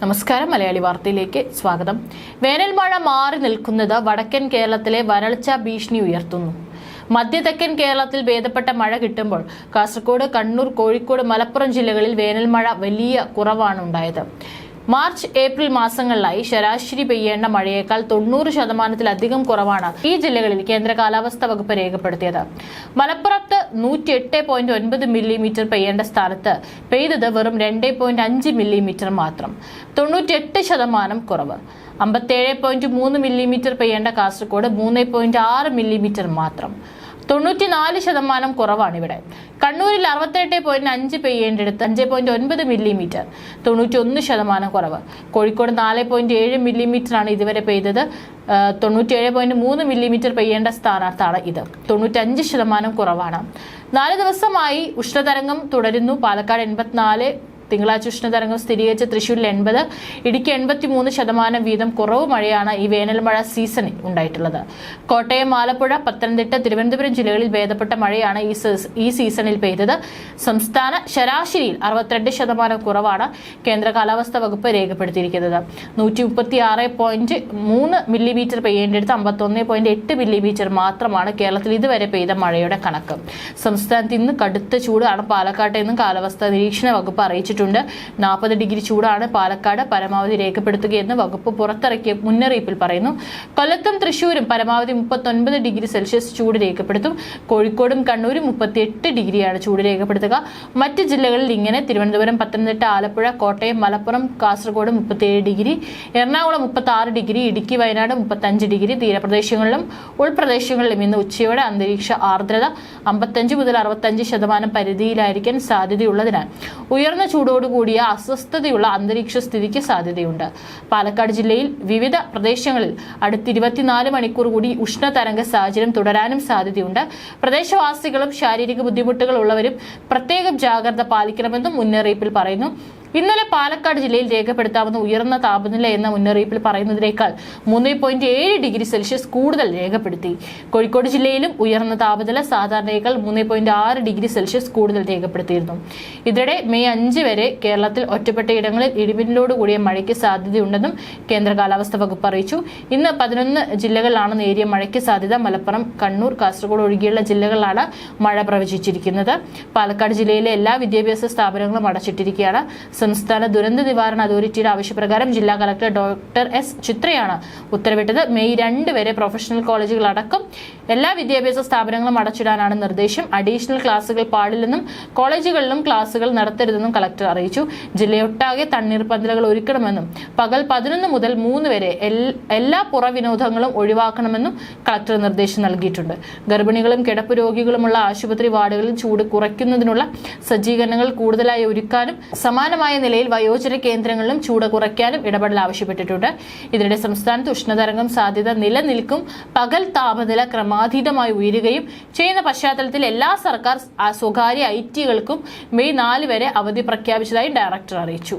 നമസ്കാരം മലയാളി വാർത്തയിലേക്ക് സ്വാഗതം. വേനൽ മഴ മാറി നിൽക്കുന്നത് വടക്കൻ കേരളത്തിലെ വരൾച്ച ഭീഷണി ഉയർത്തുന്നു. മധ്യ തെക്കൻ കേരളത്തിൽ ഭേദപ്പെട്ട മഴ കിട്ടുമ്പോൾ കാസർഗോഡ് കണ്ണൂർ കോഴിക്കോട് മലപ്പുറം ജില്ലകളിൽ വേനൽ മഴ വലിയ കുറവാണ് ഉണ്ടായത്. മാർച്ച് ഏപ്രിൽ മാസങ്ങളിലായി ശരാശരി പെയ്യേണ്ട മഴയേക്കാൾ തൊണ്ണൂറ് ശതമാനത്തിലധികം കുറവാണ് ഈ ജില്ലകളിൽ കേന്ദ്ര കാലാവസ്ഥാ വകുപ്പ് രേഖപ്പെടുത്തിയത്. മലപ്പുറത്ത് നൂറ്റി എട്ട് പോയിന്റ് ഒൻപത് മില്ലിമീറ്റർ പെയ്യേണ്ട സ്ഥാനത്ത് പെയ്തത് വെറും രണ്ട് പോയിന്റ് അഞ്ച് മില്ലിമീറ്റർ മാത്രം. തൊണ്ണൂറ്റിയെട്ട് ശതമാനം കുറവ്. അമ്പത്തേഴ് പോയിന്റ് മൂന്ന് മില്ലിമീറ്റർ പെയ്യേണ്ട കാസർഗോഡ് മൂന്ന് പോയിന്റ് ആറ് മില്ലിമീറ്റർ മാത്രം. തൊണ്ണൂറ്റിനാല് ശതമാനം കുറവാണ് ഇവിടെ കണ്ണൂരിൽ അറുപത്തെട്ട് പോയിന്റ് അഞ്ച് പെയ്യേണ്ടിടത്ത് അഞ്ച് പോയിന്റ് ഒൻപത് മില്ലിമീറ്റർ. തൊണ്ണൂറ്റി ഒന്ന് ശതമാനം കുറവ്. കോഴിക്കോട് നാല് പോയിന്റ് ഏഴ് മില്ലിമീറ്ററാണ് ഇതുവരെ പെയ്തത്. തൊണ്ണൂറ്റിയേഴ് പോയിന്റ് മൂന്ന് മില്ലിമീറ്റർ പെയ്യേണ്ട സ്ഥാനാർത്ഥാണ് ഇത്. തൊണ്ണൂറ്റഞ്ച് ശതമാനം കുറവാണ്. നാല് ദിവസമായി ഉഷ്ണതരംഗം തുടരുന്നു. പാലക്കാട് എൺപത്തിനാല് തിങ്കളാഴ്ച ഉഷ്ണതരംഗം സ്ഥിരീകരിച്ച തൃശ്ശൂരിൽ എൺപത് ഇടുക്കി എൺപത്തി മൂന്ന് ശതമാനം വീതം കുറവ് മഴയാണ് ഈ വേനൽ മഴ സീസണിൽ ഉണ്ടായിട്ടുള്ളത്. കോട്ടയം ആലപ്പുഴ പത്തനംതിട്ട തിരുവനന്തപുരം ജില്ലകളിൽ ഭേദപ്പെട്ട മഴയാണ് ഈ ഈ സീസണിൽ പെയ്തത്. സംസ്ഥാന ശരാശരിയിൽ അറുപത്തിരണ്ട് ശതമാനം കുറവാണ് കേന്ദ്ര കാലാവസ്ഥാ വകുപ്പ് രേഖപ്പെടുത്തിയിരിക്കുന്നത്. നൂറ്റി മുപ്പത്തി ആറ് പോയിന്റ് മൂന്ന് മില്ലിമീറ്റർ പെയ്യേണ്ടിടത്ത് അമ്പത്തൊന്ന് പോയിന്റ് എട്ട് മില്ലിമീറ്റർ മാത്രമാണ് കേരളത്തിൽ ഇതുവരെ പെയ്ത മഴയുടെ കണക്ക്. സംസ്ഥാനത്ത് ഇന്ന് കടുത്ത ചൂടാണ് പാലക്കാട്ടെന്നും കാലാവസ്ഥാ നിരീക്ഷണ വകുപ്പ് അറിയിച്ചിട്ടുണ്ട്. നാൽപ്പത് ഡിഗ്രി ചൂടാണ് പാലക്കാട് പരമാവധി രേഖപ്പെടുത്തുകയെന്ന് വകുപ്പ് പുറത്തിറക്കിയ മുന്നറിയിപ്പിൽ പറയുന്നു. കൊല്ലത്തും തൃശൂരും പരമാവധി മുപ്പത്തൊൻപത് ഡിഗ്രി സെൽഷ്യസ് ചൂട് രേഖപ്പെടുത്തും. കോഴിക്കോടും കണ്ണൂരും മുപ്പത്തിയെട്ട് ഡിഗ്രിയാണ് ചൂട് രേഖപ്പെടുത്തുക. മറ്റ് ജില്ലകളിൽ ഇങ്ങനെ തിരുവനന്തപുരം പത്തനംതിട്ട ആലപ്പുഴ കോട്ടയം മലപ്പുറം കാസർഗോഡ് മുപ്പത്തിയേഴ് ഡിഗ്രി എറണാകുളം മുപ്പത്തി ആറ് ഡിഗ്രി ഇടുക്കി വയനാട് മുപ്പത്തഞ്ച് ഡിഗ്രി തീരപ്രദേശങ്ങളിലും ഉൾപ്രദേശങ്ങളിലും ഇന്ന് ഉച്ചയോടെ അന്തരീക്ഷ ആർദ്രത അമ്പത്തഞ്ച് മുതൽ അറുപത്തഞ്ച് ശതമാനം പരിധിയിലായിരിക്കാൻ സാധ്യതയുള്ളതിനാൽ ഉയർന്ന ചൂടോടുകൂടിയ അസ്വസ്ഥതയുള്ള അന്തരീക്ഷ സ്ഥിതിക്ക് സാധ്യതയുണ്ട്. പാലക്കാട് ജില്ലയിൽ വിവിധ പ്രദേശങ്ങളിൽ അടുത്ത ഇരുപത്തിനാല് മണിക്കൂർ കൂടി ഉഷ്ണതരംഗ സാഹചര്യം തുടരാനും സാധ്യതയുണ്ട്. പ്രദേശവാസികളും ശാരീരിക ബുദ്ധിമുട്ടുകൾ ഉള്ളവരും പ്രത്യേകം ജാഗ്രത പാലിക്കണമെന്നും മുന്നറിയിപ്പിൽ പറയുന്നു. ഇന്നലെ പാലക്കാട് ജില്ലയിൽ രേഖപ്പെടുത്താവുന്ന ഉയർന്ന താപനില എന്ന മുന്നറിയിപ്പിൽ പറയുന്നതിനേക്കാൾ മൂന്ന് പോയിന്റ് ഏഴ് ഡിഗ്രി സെൽഷ്യസ് കൂടുതൽ രേഖപ്പെടുത്തി. കോഴിക്കോട് ജില്ലയിലും ഉയർന്ന താപനില സാധാരണയേക്കാൾ മൂന്ന് പോയിന്റ് ആറ് ഡിഗ്രി സെൽഷ്യസ് കൂടുതൽ രേഖപ്പെടുത്തിയിരുന്നു. ഇതിനിടെ മെയ് അഞ്ച് വരെ കേരളത്തിൽ ഒറ്റപ്പെട്ട ഇടങ്ങളിൽ ഇടിമിന്നലോട് കൂടിയ മഴയ്ക്ക് സാധ്യതയുണ്ടെന്നും കേന്ദ്ര കാലാവസ്ഥാ വകുപ്പ് അറിയിച്ചു. ഇന്ന് പതിനൊന്ന് ജില്ലകളിലാണ് നേരിയ മഴയ്ക്ക് സാധ്യത. മലപ്പുറം കണ്ണൂർ കാസർഗോഡ് ഒഴികെയുള്ള ജില്ലകളിലാണ് മഴ പ്രവചിച്ചിരിക്കുന്നത്. പാലക്കാട് ജില്ലയിലെ എല്ലാ വിദ്യാഭ്യാസ സ്ഥാപനങ്ങളും അടച്ചിട്ടിരിക്കുകയാണ്. സംസ്ഥാന ദുരന്ത നിവാരണ അതോറിറ്റിയുടെ ആവശ്യപ്രകാരം ജില്ലാ കളക്ടർ ഡോക്ടർ എസ് ചിത്രയാണ് ഉത്തരവിട്ടത്. മെയ് രണ്ട് വരെ പ്രൊഫഷണൽ കോളേജുകൾ അടക്കം എല്ലാ വിദ്യാഭ്യാസ സ്ഥാപനങ്ങളും അടച്ചിടാനാണ് നിർദ്ദേശം. അഡീഷണൽ ക്ലാസുകൾ പാടില്ലെന്നും കോളേജുകളിലും ക്ലാസുകൾ നടത്തരുതെന്നും കളക്ടർ അറിയിച്ചു. ജില്ലയൊട്ടാകെ തണ്ണീർ പന്തലുകൾ ഒരുക്കണമെന്നും പകൽ പതിനൊന്ന് മുതൽ മൂന്ന് വരെ എല്ലാ പുറവിനോദങ്ങളും ഒഴിവാക്കണമെന്നും കളക്ടർ നിർദ്ദേശം നൽകിയിട്ടുണ്ട്. ഗർഭിണികളും കിടപ്പ് രോഗികളുമുള്ള ആശുപത്രി വാർഡുകളിൽ ചൂട് കുറയ്ക്കുന്നതിനുള്ള സജ്ജീകരണങ്ങൾ കൂടുതലായി ഒരുക്കാനും സമാനമായ നിലയിൽ വയോജന കേന്ദ്രങ്ങളിലും ചൂട് കുറയ്ക്കാനും ഇടപെടൽ ആവശ്യപ്പെട്ടിട്ടുണ്ട്. ഇതിനിടെ സംസ്ഥാനത്ത് ഉഷ്ണതരംഗം സാധ്യത നിലനിൽക്കും. പകൽ താപനില ക്രമാതീതമായി ഉയരുകയും ചെയ്യുന്ന പശ്ചാത്തലത്തിൽ എല്ലാ സർക്കാർ സ്വകാര്യ ഐ ടികൾക്കും മെയ് നാല് വരെ അവധി പ്രഖ്യാപിച്ചതായി ഡയറക്ടർ അറിയിച്ചു.